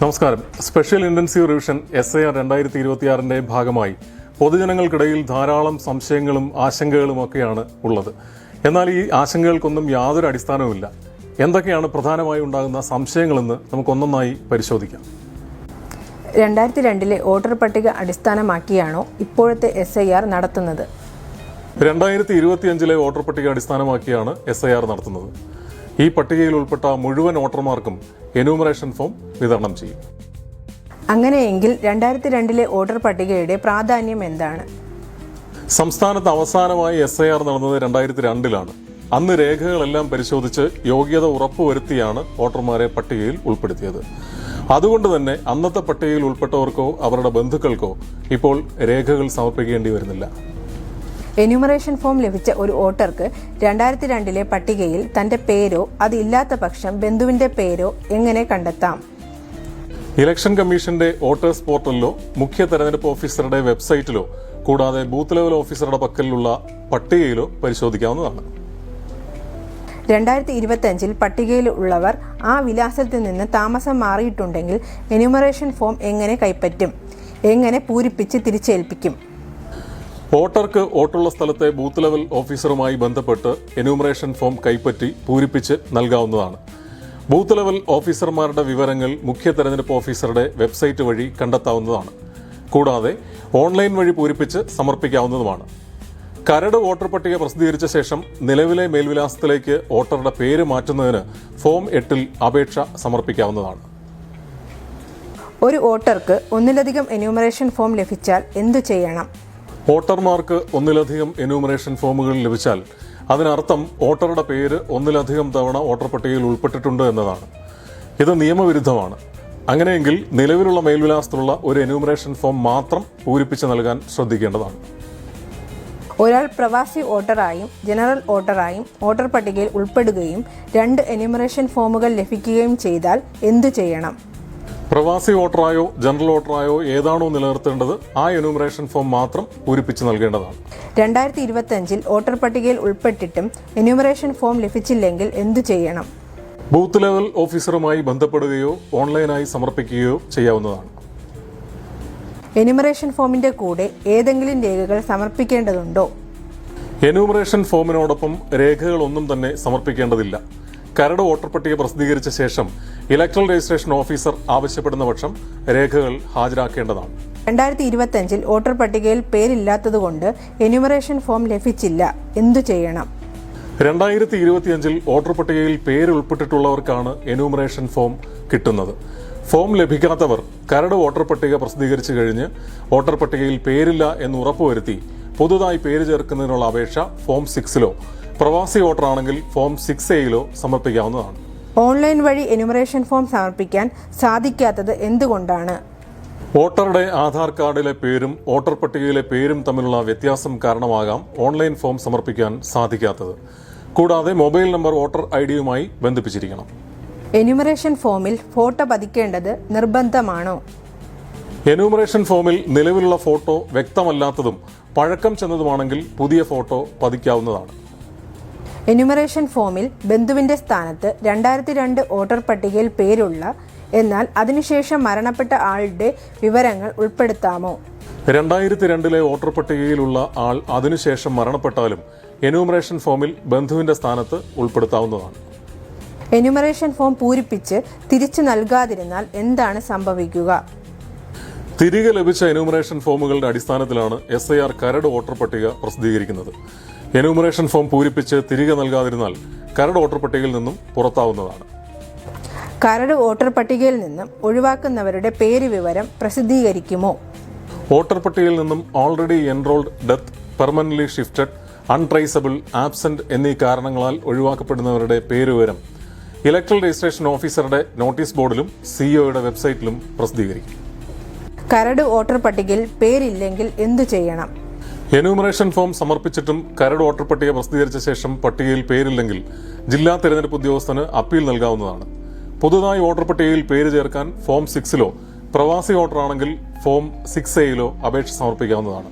നമസ്കാരം. Special intensive revision S I R രണ്ടായിരത്തി ഇരുപത്തിയാറിന്റെ ഭാഗമായി. പൊതുജനങ്ങൾക്കിടയിൽ ധാരാളം സംശയങ്ങളും ആശങ്കകളും ഒക്കെയാണ് ഉള്ളത്. എന്നാൽ ഈ ആശങ്കകൾക്കൊന്നും യാതൊരു അടിസ്ഥാനവുമില്ല. എന്തൊക്കെയാണ് പ്രധാനമായി ഉണ്ടാകുന്ന സംശയങ്ങളെന്ന് നമുക്കൊന്നൊന്നായി പരിശോധിക്കാം. രണ്ടായിരത്തി രണ്ടിലെ വോട്ടർ പട്ടിക അടിസ്ഥാനമാക്കിയാണോ ഇപ്പോഴത്തെ എസ് ഐ ആർ നടത്തുന്നത്? രണ്ടായിരത്തി ഇരുപത്തിയഞ്ചിലെ വോട്ടർ പട്ടിക അടിസ്ഥാനമാക്കിയാണ് എസ് ഐ ആർ നടത്തുന്നത്. ഈ പട്ടികയിൽ ഉൾപ്പെട്ട മുഴുവൻ വോട്ടർമാർക്കും എന്യൂമറേഷൻ ഫോം വിതരണം ചെയ്യും. അങ്ങനെയെങ്കിൽ രണ്ടായിരത്തി രണ്ടിലെ വോട്ടർ പട്ടികയുടെ പ്രാധാന്യം എന്താണ്? സംസ്ഥാനത്ത് അവസാനമായി എസ് ഐ ആർ നടന്നത് രണ്ടായിരത്തി രണ്ടിലാണ് അന്ന് രേഖകളെല്ലാം പരിശോധിച്ച് യോഗ്യത ഉറപ്പുവരുത്തിയാണ് വോട്ടർമാരെ പട്ടികയിൽ ഉൾപ്പെടുത്തിയത്. അതുകൊണ്ട് തന്നെ അന്നത്തെ പട്ടികയിൽ ഉൾപ്പെട്ടവർക്കോ അവരുടെ ബന്ധുക്കൾക്കോ ഇപ്പോൾ രേഖകൾ സമർപ്പിക്കേണ്ടി വരുന്നില്ല. എന്യൂമറേഷൻ ഫോം ലഭിച്ച ഒരു വോട്ടർക്ക് രണ്ടായിരത്തി രണ്ടിലെ പട്ടികയിൽ തന്റെ പേരോ അതില്ലാത്ത പക്ഷം ബന്ധുവിന്റെ പേരോ എങ്ങനെ കണ്ടെത്താം? ഇലക്ഷൻ കമ്മീഷന്റെ വോട്ടേഴ്സ് പോർട്ടലിലോ മുഖ്യ തെരഞ്ഞെടുപ്പ് ഓഫീസറുടെ വെബ്സൈറ്റിലോ കൂടാതെ ബൂത്ത് ലെവൽ ഓഫീസറുടെ പക്കലുള്ള പട്ടികയിലോ പരിശോധിക്കാവുന്നതാണ്. രണ്ടായിരത്തി ഇരുപത്തഞ്ചിൽ പട്ടികയിൽ ഉള്ളവർ ആ വിലാസത്തിൽ നിന്ന് താമസം മാറിയിട്ടുണ്ടെങ്കിൽ എന്യൂമറേഷൻ ഫോം എങ്ങനെ കൈപ്പറ്റും? എങ്ങനെ പൂരിപ്പിച്ച് തിരിച്ചേൽപ്പിക്കും? വോട്ടർക്ക് വോട്ടുള്ള സ്ഥലത്തെ ബൂത്ത് ലെവൽ ഓഫീസറുമായി ബന്ധപ്പെട്ട് എന്യൂമറേഷൻ ഫോം കൈപ്പറ്റി പൂരിപ്പിച്ച് നൽകാവുന്നതാണ്. ബൂത്ത് ലെവൽ ഓഫീസർമാരുടെ വിവരങ്ങൾ മുഖ്യ തെരഞ്ഞെടുപ്പ് ഓഫീസറുടെ വെബ്സൈറ്റ് വഴി കണ്ടെത്താവുന്നതാണ്. കൂടാതെ ഓൺലൈൻ വഴി പൂരിപ്പിച്ച് സമർപ്പിക്കാവുന്നതുമാണ്. കരട് വോട്ടർ പട്ടിക പ്രസിദ്ധീകരിച്ച ശേഷം നിലവിലെ മേൽവിലാസത്തിലേക്ക് വോട്ടറുടെ പേര് മാറ്റുന്നതിന് ഫോം എട്ടിൽ അപേക്ഷ സമർപ്പിക്കാവുന്നതാണ്. ഒരു വോട്ടർക്ക് ഒന്നിലധികം എന്യൂമറേഷൻ ഫോം ലഭിച്ചാൽ എന്തു ചെയ്യണം? വോട്ടർമാർക്ക് ഒന്നിലധികം എന്യൂമറേഷൻ ഫോമുകൾ ലഭിച്ചാൽ അതിനർത്ഥം വോട്ടറുടെ പേര് ഒന്നിലധികം തവണ വോട്ടർ പട്ടികയിൽ ഉൾപ്പെട്ടിട്ടുണ്ട് എന്നതാണ്. ഇത് നിയമവിരുദ്ധമാണ്. അങ്ങനെയെങ്കിൽ നിലവിലുള്ള മേൽവിലാസത്തിലുള്ള ഒരു എന്യൂമറേഷൻ ഫോം മാത്രം പൂരിപ്പിച്ച് നൽകാൻ ശ്രദ്ധിക്കേണ്ടതാണ്. ഒരാൾ പ്രവാസി വോട്ടറായും ജനറൽ വോട്ടറായും വോട്ടർ പട്ടികയിൽ ഉൾപ്പെടുകയും രണ്ട് എന്യൂമറേഷൻ ഫോമുകൾ ലഭിക്കുകയും ചെയ്താൽ എന്തു ചെയ്യണം? പ്രവാസി വോട്ടറായോ ജനറൽ വോട്ടറായോ ഏതാണോ നിലനിർത്തേണ്ടത് ആ എന്യൂമറേഷൻ ഫോം മാത്രം പൂരിപ്പിച്ച് നൽകേണ്ടതാണ്. രണ്ടായിരത്തി ഇരുപത്തഞ്ചിൽ വോട്ടർ പട്ടികയിൽ ഉൾപ്പെട്ടിട്ടും എന്യൂമറേഷൻ ഫോം ലഭിച്ചില്ലെങ്കിൽ എന്തു ചെയ്യണം? ബൂത്ത് ലെവൽ ഓഫീസറുമായി ബന്ധപ്പെടുകയോ ഓൺലൈനായി സമർപ്പിക്കുകയോ ചെയ്യാവുന്നതാണ്. എന്യൂമറേഷൻ ഫോമിന്റെ കൂടെ ഏതെങ്കിലും രേഖകൾ സമർപ്പിക്കേണ്ടതുണ്ടോ? എന്യൂമറേഷൻ ഫോമിനോടൊപ്പം രേഖകളൊന്നും തന്നെ സമർപ്പിക്കേണ്ടതില്ല. കരട് വോട്ടർ പട്ടിക പ്രസിദ്ധീകരിച്ച ശേഷം ഇലക്ട്രൽ രജിസ്ട്രേഷൻ ഓഫീസർ ആവശ്യപ്പെടുന്ന പക്ഷം രേഖകൾ ഹാജരാക്കേണ്ടതാണ്. രണ്ടായിരത്തി ഇരുപത്തഞ്ചിൽ വോട്ടർ പട്ടികയിൽ പേരില്ലാത്തതുകൊണ്ട് എന്യൂമറേഷൻ ഫോം ലഭിച്ചില്ല. എന്തു ചെയ്യണം? രണ്ടായിരത്തി ഇരുപത്തിയഞ്ചിൽ വോട്ടർ പട്ടികയിൽ പേര് ഉൾപ്പെട്ടിട്ടുള്ളവർക്കാണ് എന്യൂമറേഷൻ ഫോം കിട്ടുന്നത്. ഫോം ലഭിക്കാത്തവർ കരട് വോട്ടർ പട്ടിക പ്രസിദ്ധീകരിച്ചു കഴിഞ്ഞ് വോട്ടർ പട്ടികയിൽ പേരില്ല എന്ന് ഉറപ്പുവരുത്തി പുതുതായി പേര് ചേർക്കുന്നതിനുള്ള അപേക്ഷ ഫോം സിക്സിലോ പ്രവാസി വോട്ടറാണെങ്കിൽ ഫോം സിക്സ് എയിലോ സമർപ്പിക്കാവുന്നതാണ്. ഓൺലൈൻ വഴി എന്യൂമറേഷൻ ഫോം സമർപ്പിക്കാൻ സാധിക്കാത്തത് എന്തുകൊണ്ടാണ്? വോട്ടറുടെ ആധാർ കാർഡിലെ പേരും വോട്ടർ പട്ടികയിലെ പേരും തമ്മിലുള്ള വ്യത്യാസം കാരണമാകാം ഓൺലൈൻ ഫോം സമർപ്പിക്കാൻ സാധിക്കാത്തത്. കൂടാതെ മൊബൈൽ നമ്പർ വോട്ടർ ഐ ഡിയുമായി ബന്ധിപ്പിച്ചിരിക്കണം എന്യൂമറേഷൻ ഫോമിൽ ഫോട്ടോ പതിക്കേണ്ടത് നിർബന്ധമാണോ? എന്യൂമറേഷൻ ഫോമിൽ നിലവിലുള്ള ഫോട്ടോ വ്യക്തമല്ലാത്തതും പഴക്കം ചെന്നതുമാണെങ്കിൽ പുതിയ ഫോട്ടോ പതിക്കാവുന്നതാണ്. എന്യൂമറേഷൻ ഫോമിൽ ബന്ധുവിന്റെ സ്ഥാനത്ത് രണ്ടായിരത്തി രണ്ട് വോട്ടർ പട്ടികയിൽ പേരുള്ള എന്നാൽ അതിനുശേഷം മരണപ്പെട്ട ആളുടെ വിവരങ്ങൾ ഉൾപ്പെടുത്താമോ? രണ്ടായിരത്തി രണ്ടിലെ വോട്ടർ പട്ടികയിലുള്ള ആൾ അതിനുശേഷം മരണപ്പെട്ടാലും എന്യൂമറേഷൻ ഫോമിൽ ബന്ധുവിന്റെ സ്ഥാനത്ത് ഉൾപ്പെടുത്താവുന്നതാണ്. എന്യൂമറേഷൻ ഫോം പൂരിപ്പിച്ച് തിരിച്ചു നൽകാതിരുന്നാൽ എന്താണ് സംഭവിക്കുക? തിരികെ ലഭിച്ച എന്യൂമറേഷൻ ഫോമുകളുടെ അടിസ്ഥാനത്തിലാണ് എസ് ഐ ആർ കരട് വോട്ടർ പട്ടിക പ്രസിദ്ധീകരിക്കുന്നത്. എന്യൂമറേഷൻ ഫോം പൂരിപ്പിച്ച് തിരികെ നൽകാതിരുന്നാൽ കരട് വോട്ടർ പട്ടികയിൽ നിന്നും പുറത്താവുന്നതാണ്. കരട് വോട്ടർ പട്ടികയിൽ നിന്നും ഒഴിവാക്കുന്നവരുടെ പേര് വിവരം പ്രസിദ്ധീകരിക്കുമോ? വോട്ടർ പട്ടികയിൽ നിന്നും already enrolled death permanent shifted untraceable absent എന്നീ കാരണങ്ങളാൽ ഒഴിവാക്കപ്പെടുന്നവരുടെ പേരുവിവരം ഇലക്ട്രൽ രജിസ്ട്രേഷൻ ഓഫീസറുടെ നോട്ടീസ് ബോർഡിലും സിഇഒയുടെ വെബ്സൈറ്റിലും പ്രസിദ്ധീകരിക്കും. കരട് വോട്ടർ പട്ടികയിൽ പേരില്ലെങ്കിൽ എന്തു ചെയ്യണം? എന്യൂമറേഷൻ ഫോം സമർപ്പിച്ചിട്ടും കരട് വോട്ടർ പട്ടിക പ്രസിദ്ധീകരിച്ച ശേഷം പട്ടികയിൽ പേരില്ലെങ്കിൽ ജില്ലാ തെരഞ്ഞെടുപ്പ് ഉദ്യോഗസ്ഥന് അപ്പീൽ നൽകാവുന്നതാണ്. പുതുതായി വോട്ടർ പട്ടികയിൽ പേര് ചേർക്കാൻ ഫോം സിക്സിലോ പ്രവാസി വോട്ടറാണെങ്കിൽ ഫോം സിക്സ് എയിലോ അപേക്ഷ സമർപ്പിക്കാവുന്നതാണ്.